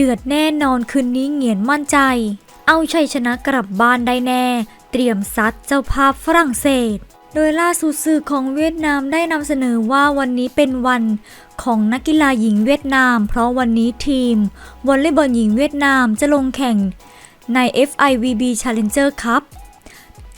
เดือดแน่นอนคืนนี้เหงียนมั่นใจ เอาชัยชนะกลับบ้านได้แน่ เตรียมซัดเจ้าภาพฝรั่งเศส โดยล่าสุดสื่อของเวียดนามได้นำเสนอว่าวันนี้เป็นวันของนักกีฬาหญิงเวียดนาม เพราะวันนี้ทีมวอลเลย์บอลหญิงเวียดนามจะลงแข่งใน FIVB Challenger Cup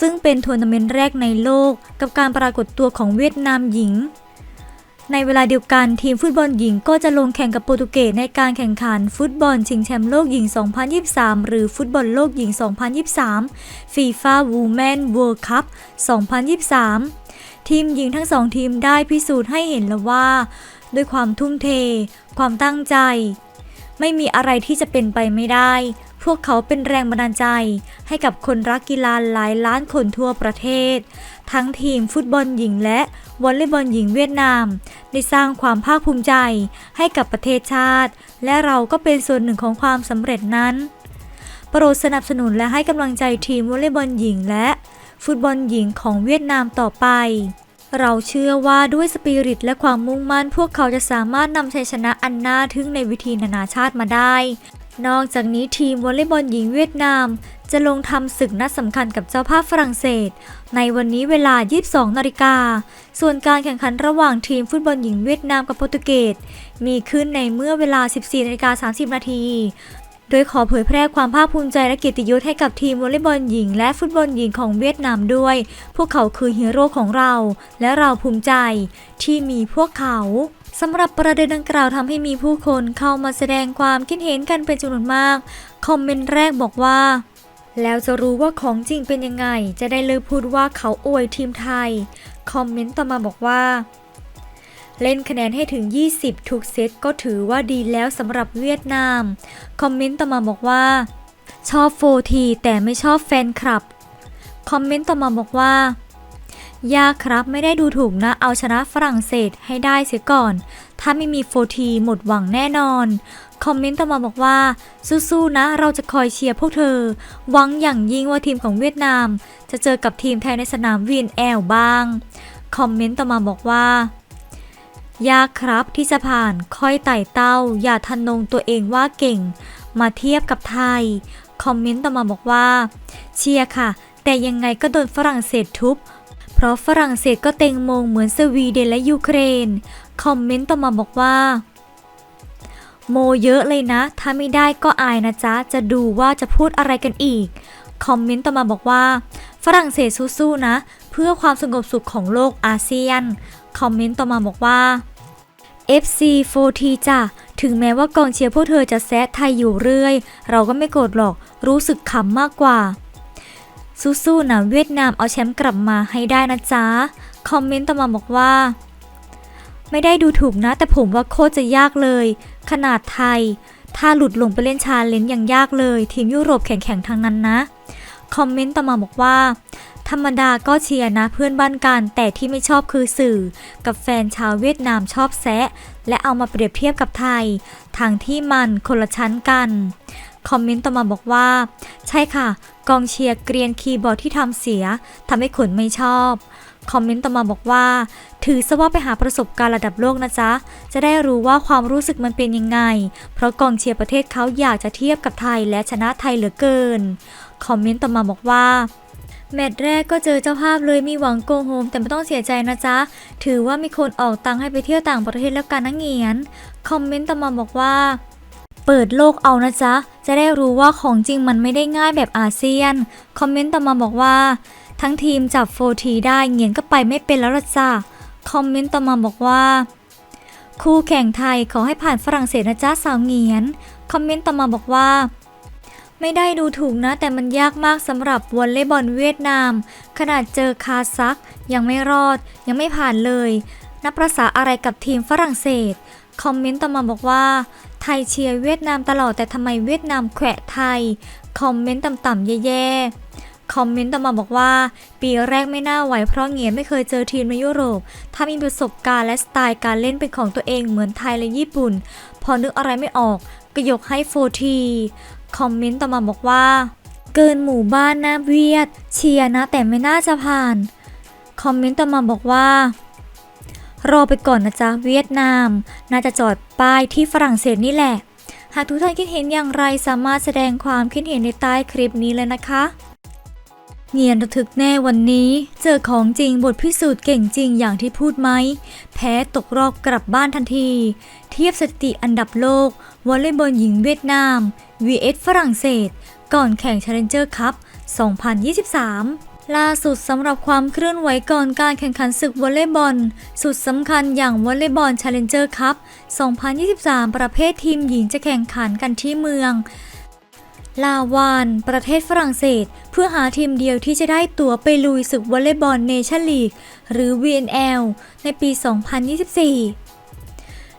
ซึ่งเป็นทัวร์นาเมนต์แรกในโลกกับการปรากฏตัวของเวียดนามหญิง ในเวลาเดียวกันทีมฟุตบอลหญิงก็จะลงแข่งกับโปรตุเกสในการแข่งขันฟุตบอลชิงแชมป์โลกหญิง 2023 หรือฟุตบอลโลกหญิง 2023 FIFA Women World Cup 2023 ทีมหญิงทั้งสองทีมได้พิสูจน์ให้เห็นแล้วว่า ด้วยความทุ่มเท ความตั้งใจ ไม่มีอะไรที่จะเป็นไปไม่ได้ พวกเขาเป็นแรงบันดาลใจให้กับคนรักกีฬาหลายล้านคนทั่วประเทศ ทั้งทีมฟุตบอลหญิงและวอลเลย์บอลหญิงเวียดนาม ได้สร้างความภาคภูมิใจให้กับประเทศชาติ และเราก็เป็นส่วนหนึ่งของความสำเร็จนั้น โปรดสนับสนุนและให้กำลังใจทีมวอลเลย์บอลหญิงและฟุตบอลหญิงของเวียดนามต่อไป เราเชื่อว่าด้วยสปิริตและความมุ่งมั่น พวกเขาจะสามารถนำชัยชนะอันน่าทึ่งในวิธีนานาชาติมาได้ นอกจากนี้ทีมวอลเลย์บอลหญิงเวียดนาม จะลงทำศึกนัดสำคัญกับเจ้าภาพฝรั่งเศส ในวันนี้เวลา 22 นาฬิกา ส่วนการแข่งขันระหว่างทีมฟุตบอลหญิงเวียดนามกับโปรตุเกส มีขึ้นในเมื่อเวลา 14 นาฬิกา 30 นาที โดยขอเผยแพร่ความภาคภูมิใจและเกียรติยศให้กับทีมวอลเลย์บอลหญิง และฟุตบอลหญิงของเวียดนามด้วย พวกเขาคือฮีโร่ของเรา และเราภูมิใจที่มีพวกเขาสำหรับประเด็นดังกล่าวทำให้มีผู้คนเข้ามาแสดงความคิดเห็นกันเป็นจำนวนมาก คอมเมนต์แรกบอกว่า แล้วจะรู้ว่าของจริงเป็นยังไง จะได้เลิกพูดว่าเขาอวยทีมไทย คอมเมนต์ต่อมาบอกว่า เล่นคะแนนให้ถึง 20ทุกเซตก็ถือว่าดีแล้วสำหรับเวียดนาม คอมเมนต์ต่อมาบอกว่า ชอบโฟทีแต่ไม่ชอบแฟนคลับ คอมเมนต์ต่อมาบอกว่ายากครับไม่ได้ดูถูกนะ เอาชนะฝรั่งเศสให้ได้เสียก่อน ถ้าไม่มีโฟทีหมดหวังแน่นอน คอมเมนต์ต่อมาบอกว่า สู้ๆนะ เราจะคอยเชียร์พวกเธอ หวังอย่างยิ่งว่าทีมของเวียดนาม จะเจอกับทีมไทยในสนามวีนแอลบ้าง คอมเมนต์ต่อมาบอกว่า ยากครับที่จะผ่านค่อยไต่เต้า อย่าทันนงตัวเองว่าเก่ง มาเทียบกับไทย คอมเมนต์ต่อมาบอกว่า เชียร์ค่ะ แต่ยังไงก็โดนฝรั่งเศสทุบ เพราะฝรั่งเศสก็เต็งมงเหมือนสวีเดนและยูเครน คอมเมนต์ต่อมาบอกว่า โมเยอะเลยนะ ถ้าไม่ได้ก็อายนะจ๊ะ จะดูว่าจะพูดอะไรกันอีก คอมเมนต์ต่อมาบอกว่า ฝรั่งเศสสู้ๆนะ เพื่อความสงบสุขของโลกอาเซียน คอมเมนต์ต่อมาบอกว่า FC 4T จ้ะ ถึงแม้ว่ากองเชียร์พวกเธอจะแซะไทยอยู่เรื่อย เราก็ไม่โกรธหรอก รู้สึกขำมากกว่า สู้ๆนะเวียดนามเอาแชมป์กลับมาให้ได้นะจ๊ะ คอมเมนต์ต่อมาบอกว่า ไม่ได้ดูถูกนะ แต่ผมว่าโคตรจะยากเลย ขนาดไทย ถ้าหลุดลงไปเล่นชาเลนจ์ยังยากเลย ทีมยุโรปแข็งๆทั้งนั้นนะ คอมเมนต์ต่อมาบอกว่า ธรรมดาก็เชียร์นะเพื่อนบ้านกัน แต่ที่ไม่ชอบคือสื่อ กับแฟนชาวเวียดนามชอบแซะ และเอามาเปรียบเทียบกับไทยทางที่มันคนละชั้นกันคอมเมนต์ต่อมาบอกว่า ใช่ค่ะ กองเชียร์เกรียนคีย์บอร์ดที่ทำเสียทำให้คนไม่ชอบ คอมเมนต์ต่อมาบอกว่า ถือซะว่าไปหาประสบการณ์ระดับโลกนะจ๊ะ จะได้รู้ว่าความรู้สึกมันเป็นยังไง เพราะกองเชียร์ประเทศเขาอยากจะเทียบกับไทยและชนะไทยเหลือเกิน คอมเมนต์ต่อมาบอกว่า แมตช์แรกก็เจอเจ้าภาพเลยมีหวังโกโฮมแต่ไม่ต้องเสียใจนะจ๊ะ ถือว่ามีคนออกตังค์ให้ไปเที่ยวต่างประเทศแล้วกันนะเงียน คอมเมนต์ตอมาบอกว่า เปิดโลกเอานะจ๊ะ จะได้รู้ว่าของจริงมันไม่ได้ง่ายแบบอาเซียน คอมเมนต์ตอมาบอกว่า ทั้งทีมจับโฟทีได้เงียนก็ไปไม่เป็นแล้วละจ้ะ คอมเมนต์ตอมาบอกว่าคู่แข่งไทยขอให้ผ่านฝรั่งเศสนะจ๊ะสาวเงียน คอมเมนต์ตอมาบอกว่า ไม่ได้ดูถูกนะ แต่มันยากมากสำหรับวอลเลย์บอลเวียดนาม ขนาดเจอคาซักยังไม่รอด ยังไม่ผ่านเลย นับประษาอะไรกับทีมฝรั่งเศส คอมเมนต์ต่อมาบอกว่า ไทยเชียร์เวียดนามตลอดแต่ทำไมเวียดนามแขวะไทย คอมเมนต์ต่ำๆแย่ๆ คอมเมนต์ต่อมาบอกว่า ปีแรกไม่น่าไหวเพราะเงียไม่เคยเจอทีมในยุโรป ถ้ามีประสบการณ์และสไตล์การเล่นเป็นของตัวเองเหมือนไทยและญี่ปุ่น พอนึกอะไรไม่ออกก็ยกให้โฟที คอมเมนต์ต่อมาบอกว่า เกินหมู่บ้านนะเวียด เชียนะแต่ไม่น่าจะผ่าน คอมเมนต์ต่อมาบอกว่า รอไปก่อนนะจ๊ะเวียดนาม น่าจะจอดป้ายที่ฝรั่งเศสนี่แหละ หากทุกท่านคิดเห็นอย่างไรสามารถแสดงความคิดเห็นในใต้คลิปนี้เลยนะคะ เงียนระทึกแน่วันนี้ เจอของจริงบทพิสูจน์เก่งจริงอย่างที่พูดไหม แพ้ตกรอบกลับบ้านทันที เทียบสถิติอันดับโลก วอลเลย์บอลหญิงเวียดนาม vs ฝรั่งเศส ก่อนแข่ง Challenger Cup 2023 ล่าสุดสำหรับความเคลื่อนไหวก่อนการแข่งขันศึกวอลเลย์บอล สุดสำคัญอย่างวอลเลย์บอล Challenger Cup 2023 ประเภททีมหญิงจะแข่งขันกันที่เมือง ลาวาน ประเทศฝรั่งเศส เพื่อหาทีมเดียวที่จะได้ตั๋วไปลุยศึกวอลเลย์บอลเนชั่นลีก หรือ VNL ในปี 2024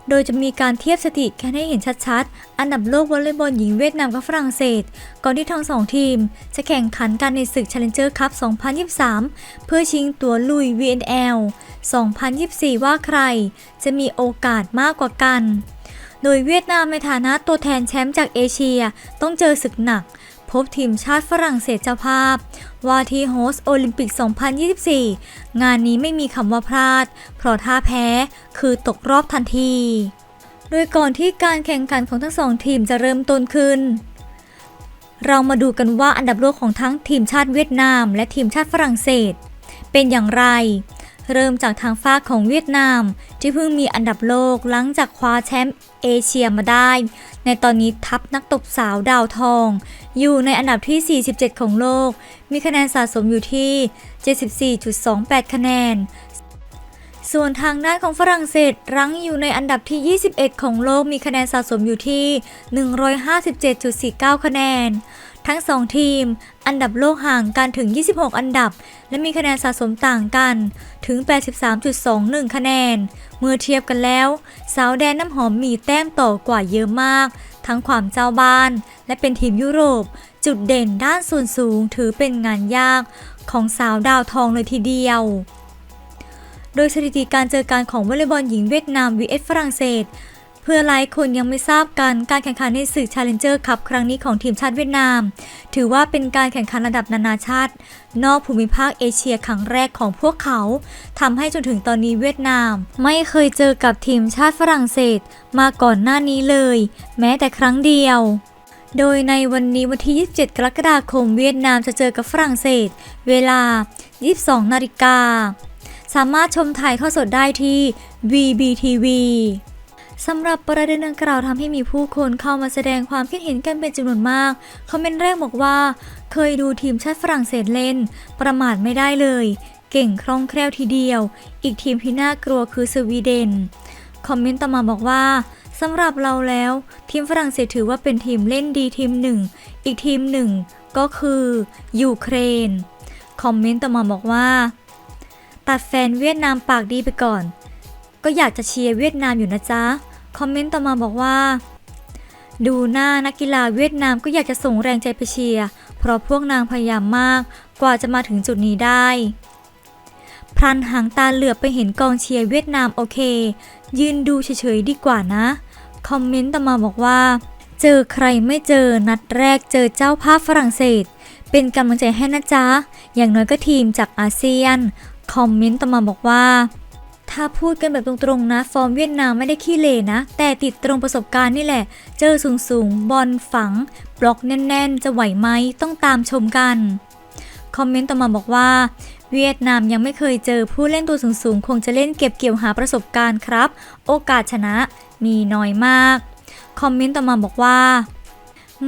โดยจะมีการเทียบสถิติกันให้เห็นชัดๆ อันดับโลกวอลเลย์บอลหญิงเวียดนามกับฝรั่งเศส ก่อนที่ทั้งสองทีม จะแข่งขันกันในศึก Challenger Cup 2023 เพื่อชิงตั๋วลุย VNL 2024 ว่าใครจะมีโอกาสมากกว่ากัน โดยเวียดนามในฐานะตัวแทนแชมป์จากเอเชีย ต้องเจอศึกหนัก พบทีมชาติฝรั่งเศสเจ้าภาพ ว่าที่โฮสต์โอลิมปิก 2024 งานนี้ไม่มีคำว่าพลาด เพราะถ้าแพ้คือตกรอบทันที โดยก่อนที่การแข่งขันของทั้งสองทีมจะเริ่มต้นขึ้นเรามาดูกันว่าอันดับโลกของทั้งทีมชาติเวียดนาม และทีมชาติฝรั่งเศส เป็นอย่างไร เริ่มจากทางฝ้ากของเวียดนาม ที่เพิ่งมีอันดับโลกหลังจากคว้าแชมป์เอเชียมาได้ ในตอนนี้ทัพนักตบสาวดาวทอง อยู่ในอันดับที่ 47 ของโลก มีคะแนนสะสมอยู่ที่ 74.28 คะแนน ส่วนทางด้านของฝรั่งเศสรั้งอยู่ในอันดับที่ 21 ของโลก มีคะแนนสะสมอยู่ที่ 157.49 คะแนน ทั้งสองทีม อันดับโลกห่างกันถึง 26 อันดับ และมีคะแนนสะสมต่างกันถึง 83.21 คะแนน เมื่อเทียบกันแล้ว สาวแดนน้ำหอมมีแต้มต่อกว่าเยอะมาก ทั้งความเจ้าบ้าน และเป็นทีมยุโรป จุดเด่นด้านส่วนสูงถือเป็นงานยากของสาวดาวทองเลยทีเดียวโดยสถิติการเจอกันของวอลเลย์บอลหญิงเวียดนาม vs ฝรั่งเศส พื่อหลายคนยังไม่ทราบกันการแข่งขันในศึก Challenger Cup ครั้งนี้ของทีมชาติเวียดนาม ถือว่าเป็นการแข่งขันระดับนานาชาติ นอกภูมิภาคเอเชียครั้งแรกของพวกเขาทำให้จนถึงตอนนี้เวียดนาม ไม่เคยเจอกับทีมชาติฝรั่งเศส มาก่อนหน้านี้เลย แม้แต่ครั้งเดียวโดยในวันนี้วันที่ 27 กรกฎาคมเวียดนามจะเจอกับฝรั่งเศส เวลา 22 นาฬิกา สามารถชมถ่ายทอดสดได้ที่ VBTV สำหรับประเด็นดังกล่าวทำให้มีผู้คนเข้ามาแสดงความคิดเห็นกันเป็นจำนวนมาก คอมเมนต์แรกบอกว่า เคยดูทีมชาติฝรั่งเศสเล่น ประมาทไม่ได้เลย เก่งคล่องแคล่วทีเดียว อีกทีมที่น่ากลัวคือสวีเดน คอมเมนต์ต่อมาบอกว่าสำหรับเราแล้ว ทีมฝรั่งเศสถือว่าเป็นทีมเล่นดีทีมหนึ่ง อีกทีมหนึ่งก็คือยูเครน คอมเมนต์ต่อมาบอกว่า ตัดแฟนเวียดนามปากดีไปก่อน ก็อยากจะเชียร์เวียดนามอยู่นะจ๊ะ คอมเมนต์ต่อมาบอกว่า ดูหน้านักกีฬาเวียดนามก็อยากจะส่งแรงใจไปเชียร์เพราะพวกนางพยายามมากกว่าจะมาถึงจุดนี้ได้ พรันหางตาเหลือบไปเห็นกองเชียร์เวียดนามโอเค ยืนดูเฉยๆดีกว่านะ คอมเมนต์ต่อมาบอกว่า เจอใครไม่เจอนัดแรกเจอเจ้าภาพฝรั่งเศส เป็นกำลังใจให้นะจ๊ะ อย่างน้อยก็ทีมจากอาเซียน คอมเมนต์ต่อมาบอกว่า ถ้าพูดกันแบบตรงๆนะ ฟอร์มเวียดนามไม่ได้ขี้เหร่นะ แต่ติดตรงประสบการณ์นี่แหละ เจอสูงๆ บอลฝัง บล็อกแน่นๆ จะไหวไหมต้องตามชมกัน คอมเมนต์ต่อมาบอกว่า เวียดนามยังไม่เคยเจอผู้เล่นตัวสูงๆ คงจะเล่นเก็บเกี่ยวหาประสบการณ์ครับ โอกาสชนะมีน้อยมาก คอมเมนต์ต่อมาบอกว่า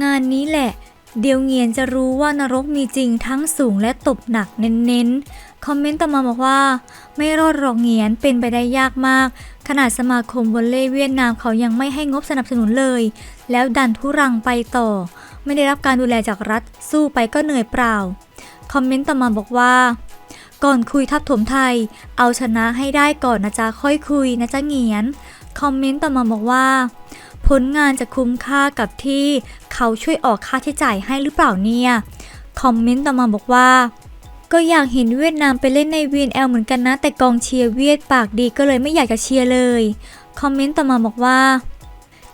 งานนี้แหละ เดี๋ยวเงียนจะรู้ว่านรกมีจริงทั้งสูงและตบหนักเน้นๆ คอมเมนต์ต่อมาบอกว่า ไม่รอดหรอกเงียนเป็นไปได้ยากมาก ขนาดสมาคมวอลเลย์เวียดนามเขายังไม่ให้งบสนับสนุนเลย แล้วดันทุรังไปต่อ ไม่ได้รับการดูแลจากรัฐสู้ไปก็เหนื่อยเปล่า คอมเมนต์ต่อมาบอกว่า ก่อนคุยทับถมไทย เอาชนะให้ได้ก่อนนะจ๊ะค่อยคุยนะจ๊ะเงียนคอมเมนต์ต่อมาบอกว่า ผลงานจะคุ้มค่ากับที่เขาช่วยออกค่าใช้จ่ายให้หรือเปล่าเนี่ยคอมเมนต์ต่อมาบอกว่า ก็อยากเห็นเวียดนามไปเล่นใน VNL เหมือนกันนะ แต่กองเชียร์เวียดปากดีก็เลยไม่อยากจะเชียร์เลย คอมเมนต์ต่อมาบอกว่า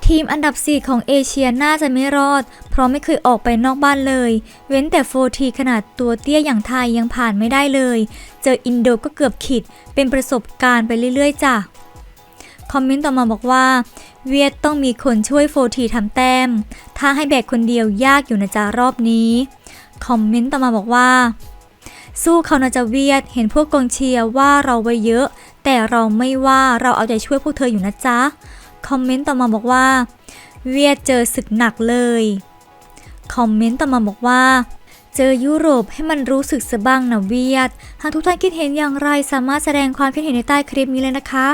ทีมอันดับ 4 ของเอเชียน่าจะไม่รอด เพราะไม่เคยออกไปนอกบ้านเลย เว้นแต่โฟทีขนาดตัวเตี้ยอย่างไทยยังผ่านไม่ได้เลย เจออินโดก็เกือบขิด เป็นประสบการณ์ไปเรื่อยๆจ้ะคอมเมนต์ต่อมาบอกว่า เวียดต้องมีคนช่วยโฟทีทำแต้ม ถ้าให้แบกคนเดียวยากอยู่นะจ๊ะรอบนี้ คอมเมนต์ต่อมาบอกว่า สู้เขานะจะเวียด เห็นพวกกองเชียร์ว่าเราไว้เยอะ แต่เราไม่ว่าเราเอาใจช่วยพวกเธออยู่นะจ๊ะ คอมเมนต์ต่อมาบอกว่า เวียดเจอศึกหนักเลย คอมเมนต์ต่อมาบอกว่าเจอยุโรปให้มันรู้สึกสะบ้างนะเวียด หากทุกท่านคิดเห็นอย่างไรสามารถแสดงความคิดเห็นในใต้คลิปนี้เลยนะคะ